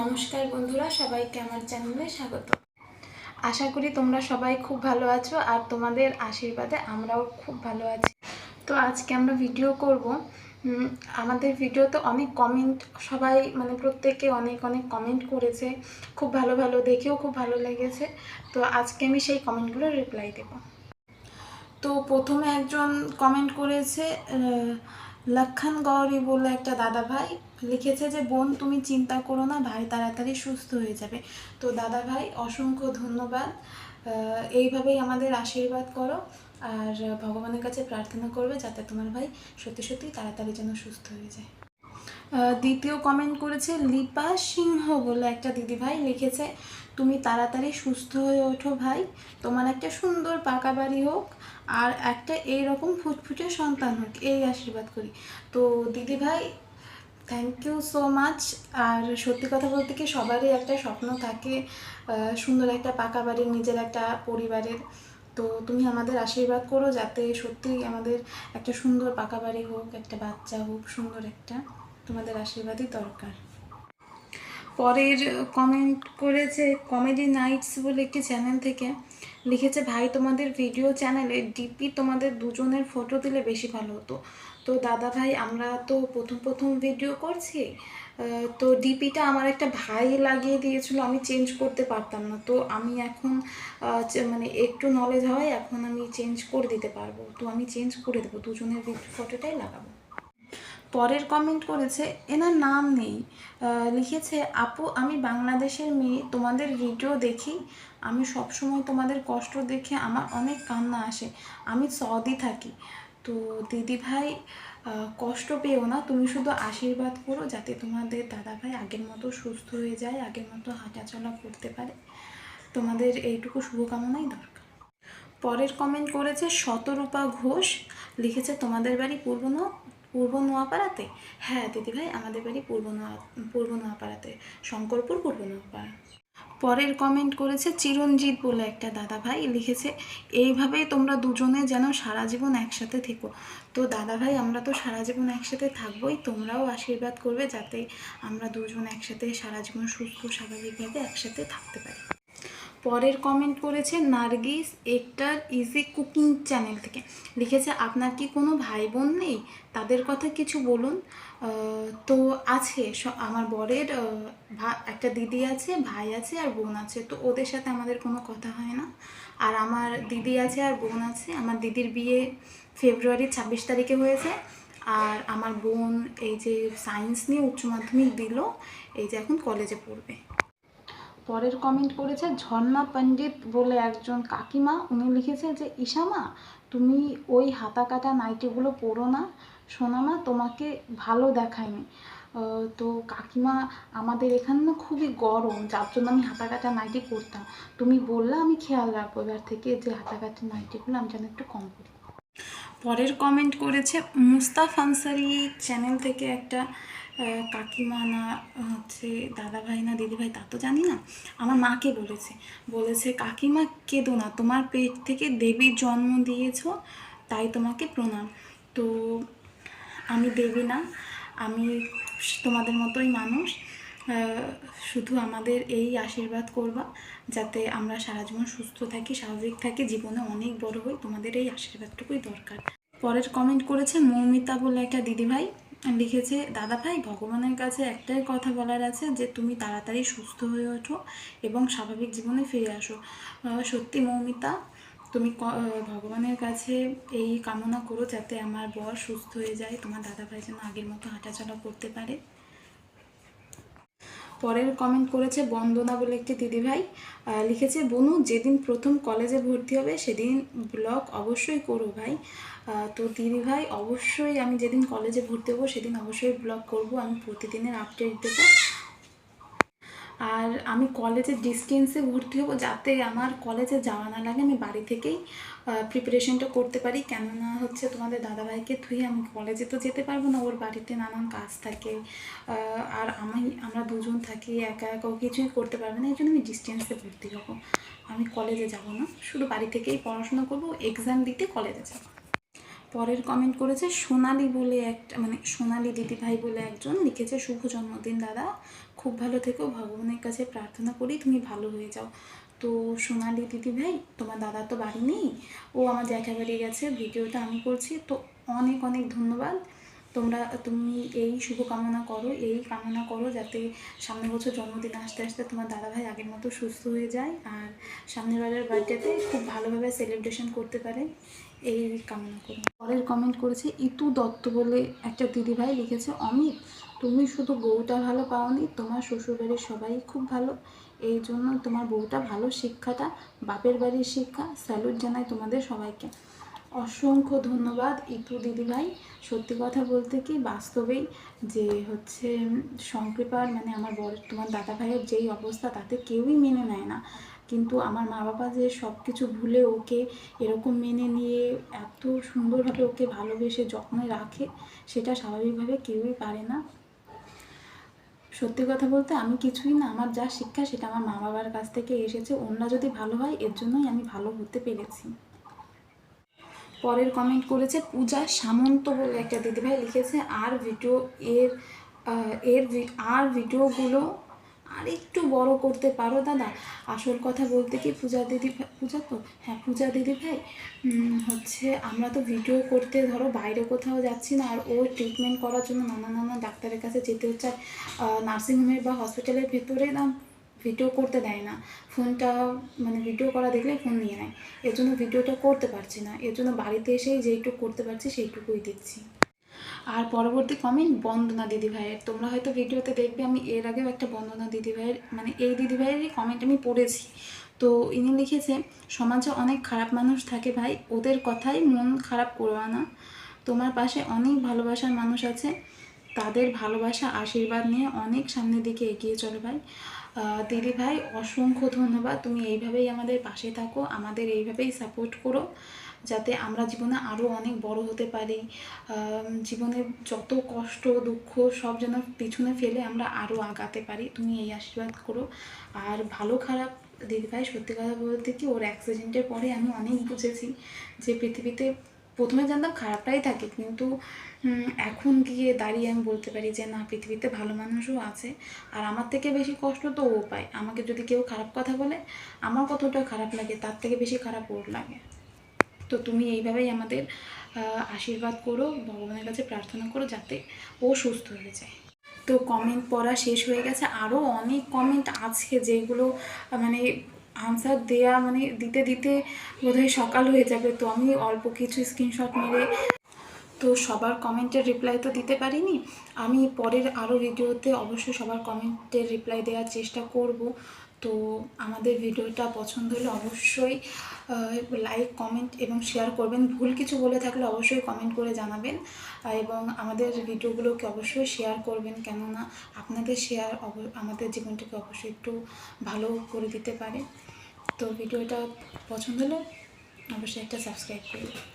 নমস্কার বন্ধুরা, সবাইকে আমার চ্যানেলে স্বাগত। আশা করি তোমরা সবাই খুব ভালো আছো আর তোমাদের আশীর্বাদে আমরাও খুব ভালো আছি। তো আজকে আমরা ভিডিও করব। আমাদের ভিডিওতে অনেক কমেন্ট সবাই মানে প্রত্যেকে অনেক অনেক কমেন্ট করেছে। খুব ভালো ভালো দেখেও খুব ভালো লেগেছে। তো আজকে আমি সেই কমেন্টগুলো রিপ্লাই দেবো। তো প্রথমে একজন কমেন্ট করেছে লক্ষণ গৌরী বলে একটা দাদা ভাই লিখেছে যে, বোন, তুমি চিন্তা করো না, ভাই তাড়াতাড়ি সুস্থ হয়ে যাবে। তো দাদা ভাই, অসংখ্য ধন্যবাদ। এইভাবেই আমাদের আশীর্বাদ করো আর ভগবানের কাছে প্রার্থনা করবে যাতে তোমার ভাই সত্যি সত্যি তাড়াতাড়ি যেন সুস্থ হয়ে যায়। দ্বিতীয় কমেন্ট করেছে, লিপা সিংহ বলে একটা দিদি ভাই লিখেছে, তুমি তাড়াতাড়ি সুস্থ হয়ে ওঠো ভাই, তোমার একটা সুন্দর পাকা বাড়ি হোক আর একটা এইরকম ফুটফুটে সন্তান হোক। এই আশীর্বাদ করি। তো দিদি ভাই থ্যাংক ইউ সো মাচ আর সত্যি কথা বলতে কি সবারই একটা স্বপ্ন থাকে সুন্দর একটা পাকা বাড়ির, নিজের একটা পরিবারের। তো তুমি আমাদের আশীর্বাদ করো যাতে সত্যি আমাদের একটা সুন্দর পাকা বাড়ি হোক, একটা বাচ্চা হোক, সুন্দর একটা। তোমাদের আশীর্বাদই দরকার। পরের কমেন্ট করেছে কমেডি নাইটস বলে একটি চ্যানেল থেকে। লিখেছে, ভাই, তোমাদের ভিডিও চ্যানেলে ডিপি তোমাদের দুজনের ফটো দিলে বেশি ভালো হতো। তো দাদা ভাই, আমরা তো প্রথম প্রথম ভিডিও করছি। তো ডিপিটা আমার একটা ভাই লাগিয়ে দিয়েছিল, আমি চেঞ্জ করতে পারতাম না। তো আমি এখন মানে একটু নলেজ হয়, এখন আমি চেঞ্জ করে দিতে পারব। তো আমি চেঞ্জ করে দেবো, দুজনের ভিডিও ফটোটাই লাগাবো। পরের কমেন্ট করেছে, এনার নাম নেই। লিখেছে, আপু, আমি বাংলাদেশের মেয়ে, তোমাদের ভিডিও দেখি। আমি সবসময় তোমাদের কষ্ট দেখে আমার অনেক কান্না আসে। আমি সৌদি থাকি। তো দিদি ভাই কষ্ট পেও না, তুমি শুধু আশীর্বাদ করো যাতে তোমাদের দাদা ভাই আগের মতো সুস্থ হয়ে যায়, আগের মতো হাঁটাচলা করতে পারে। তোমাদের এইটুকু শুভকামনাই দরকার। পরের কমেন্ট করেছে শতরূপা ঘোষ, লিখেছে, তোমাদের বাড়ি পূর্ব পূর্ব নোয়াপাড়াতে? হ্যাঁ দিদিভাই, আমাদের বাড়ি পূর্ব নোয়া, পূর্ব নোয়াপাড়াতে, শঙ্করপুর পূর্ব নোয়াপাড়া। পরের কমেন্ট করেছে চিরঞ্জিত বলে একটা দাদা ভাই লিখেছে এইভাবেই তোমরা দুজনে যেন সারা জীবন একসাথে থেকো। তো দাদা ভাই আমরা তো সারা জীবন একসাথে থাকবোই, তোমরাও আশীর্বাদ করবে যাতে আমরা দুজন একসাথে সারা জীবন সুস্থ, স্বাভাবিকভাবে একসাথে থাকতে পারি। পরের কমেন্ট করেছে, নার্গিস একটার ইজি কুকিং চ্যানেল থেকে। লিখেছে, আপনার কি কোনো ভাই বোন নেই? তাদের কথা কিছু বলুন। তো আছে আমার বরের একটা দিদি আছে, ভাই আছে আর বোন আছে। তো ওদের সাথে আমাদের কোনো কথা হয় না। আর আমার দিদি আছে আর বোন আছে। আমার দিদির বিয়ে ফেব্রুয়ারির ছাব্বিশ তারিখে হয়েছে। আর আমার বোন এই যে সায়েন্স নিয়ে উচ্চ মাধ্যমিক দিল, এই যে এখন কলেজে পড়বে। পরের কমেন্ট করেছে ঝর্ণা পণ্ডিত বলে একজন কাকিমা, উনি লিখেছে যে ইশামা তুমি ওই হাতা কাটা নাইটিগুলো পরো না সোনামা তোমাকে ভালো দেখায়নি। তো কাকিমা, আমাদের এখানে না খুবই গরম, যার জন্য আমি হাতা কাটা নাইটি করতাম তুমি বললে, আমি খেয়াল রাখব এবার থেকে যে হাতা কাটা নাইটিগুলো আমি যেন একটু কম পরি। পরের কমেন্ট করেছে, মুস্তাফ আনসারি চ্যানেল থেকে একটা কাকিমা না, হচ্ছে দাদা ভাই না দিদি ভাই তা তো জানি না। আমার মাকে বলেছে। বলেছে, কাকিমা, কেঁদো না, তোমার পেট থেকে দেবীর জন্ম দিয়েছ, তাই তোমাকে প্রণাম। তো আমি দেবী না, আমি তোমাদের মতোই মানুষ। শুধু আমাদের এই আশীর্বাদ করবা, যাতে আমরা সারা জীবন সুস্থ থাকি, স্বাভাবিক থাকি, জীবনে অনেক বড় হই। তোমাদের এই আশীর্বাদটুকুই দরকার। পরের কমেন্ট করেছে মৌমিতা বলে একটা দিদিভাই। লিখেছে, দাদা ভাই, ভগবানের কাছে একটাই কথা বলার আছে যে, তুমি তাড়াতাড়ি সুস্থ হয়ে ওঠো এবং স্বাভাবিক জীবনে ফিরে আসো। সত্যি মৌমিতা, তুমি ভগবানের কাছে এই কামনা করো যাতে আমার বর সুস্থ হয়ে যায়। তোমার দাদা ভাই যেন আগের মতো হাঁটাচলা করতে পারে। পরের কমেন্ট করেছে বন্দনা বলে একটি দিদিভাই লিখেছে, বনু, যেদিন প্রথম কলেজে ভর্তি হবে, সেদিন ব্লগ অবশ্যই করো ভাই। তো দিদিভাই অবশ্যই আমি যেদিন কলেজে ভর্তি হব, সেদিন অবশ্যই ব্লগ করব। আমি প্রতিদিনের আপডেট দেবো। আর আমি কলেজে ডিস্টেন্সে ভর্তি হব যাতে আমার কলেজে যাওয়া না লাগে, আমি বাড়ি থেকেই প্রিপারেশনটা করতে পারি। কেননা হচ্ছে তোমাদের দাদাভাইকে থুয়ে আমি কলেজে তো যেতে পারব না, ওর বাড়িতে নানান কাজ থাকে। আর আমি, আমরা দুজন থাকি, একা একা, ও কিছুই করতে পারবে না, এই জন্য আমি ডিস্টেন্সে ভর্তি হব। আমি কলেজে যাব না, শুধু বাড়ি থেকেই পড়াশোনা করব এক্সাম দিতে কলেজে যাব। পরের কমেন্ট করেছে, সোনালি বলে একটা মানে সোনালি দিদিভাই বলে একজন লিখেছে, শুভ জন্মদিন দাদা, খুব ভালো থেকো, ভগবানের কাছে প্রার্থনা করি তুমি ভালো হয়ে যাও। তো সোনালি দিদিভাই, তোমার দাদা তো বাড়ি নেই, ও আমার জ্যাঠা বাড়ি গেছে, ভিডিওটা আমি করছি। তো অনেক অনেক ধন্যবাদ। তোমরা, তুমি এই শুভকামনা করো, এই কামনা করো যাতে সামনের বছর জন্মদিন আসতে আসতে তোমার দাদাভাই আগের মতো সুস্থ হয়ে যায়, আর সামনের বারের বার্থডেতে খুব ভালোভাবে সেলিব্রেশন করতে পারে। এই কামনা করি। পরের কমেন্ট করেছে, ইতু দত্ত বলে একটা দিদিভাই লিখেছে, অমিত, তুমি শুধু বউটা ভালো পাওনি, তোমার শ্বশুরবাড়ির সবাই খুব ভালো। এই জন্য তোমার বউটা ভালো শিক্ষাটা, বাপের বাড়ির শিক্ষা স্যালুট জানায় তোমাদের সবাইকে। অসংখ্য ধন্যবাদ ইতু দিদিভাই। সত্যি কথা বলতে কি বাস্তবেই যে হচ্ছে সংকৃপার মানে আমার বড় তোমার দাদা ভাইয়ের যেই অবস্থা তাতে কেউই মেনে নেয় না। কিন্তু আমার মা বাবা যে সব কিছু ভুলে ওকে এরকম মেনে নিয়ে এত সুন্দরভাবে ওকে ভালোবেসে যত্নে রাখে, সেটা স্বাভাবিকভাবে কেউই পারে না। সত্যি কথা বলতে আমি কিছুই না, আমার যা শিক্ষা সেটা আমার মা বাবার কাছ থেকে এসেছে। অন্যরা যদি ভালো হয়, এর জন্যই আমি ভালো হতে পেরেছি। পরের কমেন্ট করেছে পূজা সামন্ত বলে একটা দিদিভাই লিখেছে, আর ভিডিও এর এর আর ভিডিওগুলো আর একটু বড় করতে পারো দাদা। আসল কথা বলতে কি পূজা দিদি, পূজা তো? হ্যাঁ পূজা দিদি ভাই হচ্ছে আমরা তো ভিডিও করতে ধরো বাইরে কোথাও যাচ্ছি না, আর ও ট্রিটমেন্ট করার জন্য নানা নানা ডাক্তারের কাছে যেতে হচ্ছে। আর নার্সিংহোমের বা হসপিটালের ভেতরে না ভিডিও করতে দেয় না। ফোনটা মানে ভিডিও করা দেখলে ফোন নিয়ে নেয়। এর জন্য ভিডিওটা করতে পারছি না। এর জন্য বাড়িতে এসেই যেইটুকু করতে পারছি, সেইটুকুই দিচ্ছি। আর পরবর্তী কমেন্ট বন্দনা দিদিভাইয়ের তোমরা হয়তো ভিডিওতে দেখবে, আমি এর আগেও একটা বন্দনা দিদিভাইয়ের মানে এই দিদিভাইয়েরই কমেন্ট আমি পড়েছি। তো ইনি লিখেছে, সমাজে অনেক খারাপ মানুষ থাকে ভাই, ওদের কথাই মন খারাপ করবা না। তোমার পাশে অনেক ভালোবাসার মানুষ আছে তাদের ভালোবাসা, আশীর্বাদ নিয়ে অনেক সামনের দিকে এগিয়ে চলো ভাই। দিদি ভাই, অসংখ্য ধন্যবাদ। তুমি এইভাবেই আমাদের পাশে থাকো, আমাদের এইভাবেই সাপোর্ট করো, যাতে আমরা জীবনে আরও অনেক বড় হতে পারি। জীবনে যত কষ্ট, দুঃখ, সব যেন পিছনে ফেলে আমরা আরও আগাতে পারি। তুমি এই আশীর্বাদ করো। আর ভালো খারাপ দিদিভাই সত্যি কথা বলতে কি, ওর অ্যাক্সিডেন্টের পরে আমি অনেক বুঝেছি যে পৃথিবীতে প্রথমে জানতাম খারাপটাই থাকে, কিন্তু এখন গিয়ে দাঁড়িয়ে আমি বলতে পারি যে, না, পৃথিবীতে ভালো মানুষও আছে। আর আমার থেকে বেশি কষ্ট তো ও পায়। আমাকে যদি কেউ খারাপ কথা বলে, আমার কতটা খারাপ লাগে, তার থেকে বেশি খারাপ ওর লাগে। তো তুমি এইভাবেই আমাদের আশীর্বাদ করো, ভগবানের কাছে প্রার্থনা করো যাতে ও সুস্থ হয়ে যায়। তো কমেন্ট পড়া শেষ হয়ে গেছে। আরও অনেক কমেন্ট আছে যেগুলো মানে আনসার দেয়া মানে দিতে দিতে বোধহয় সকাল হয়ে যাবে, তো আমি অল্প কিছু স্ক্রিনশট মেরে তো সবার কমেন্টের রিপ্লাই তো দিতে পারিনি। আমি পরের আরও ভিডিওতে অবশ্যই সবার কমেন্টের রিপ্লাই দেওয়ার চেষ্টা করব। তো আমাদের ভিডিওটা পছন্দ হলে অবশ্যই লাইক কমেন্ট এবং শেয়ার করবেন। ভুল কিছু বলে থাকলে অবশ্যই কমেন্ট করে জানাবেন। এবং আমাদের ভিডিওগুলোকে অবশ্যই শেয়ার করবেন, কেননা আপনাদের শেয়ার আমাদের জীবনটাকে অবশ্যই একটু ভালো করে দিতে পারে। তো ভিডিওটা পছন্দ হলে অবশ্যই একটা সাবস্ক্রাইব করবেন।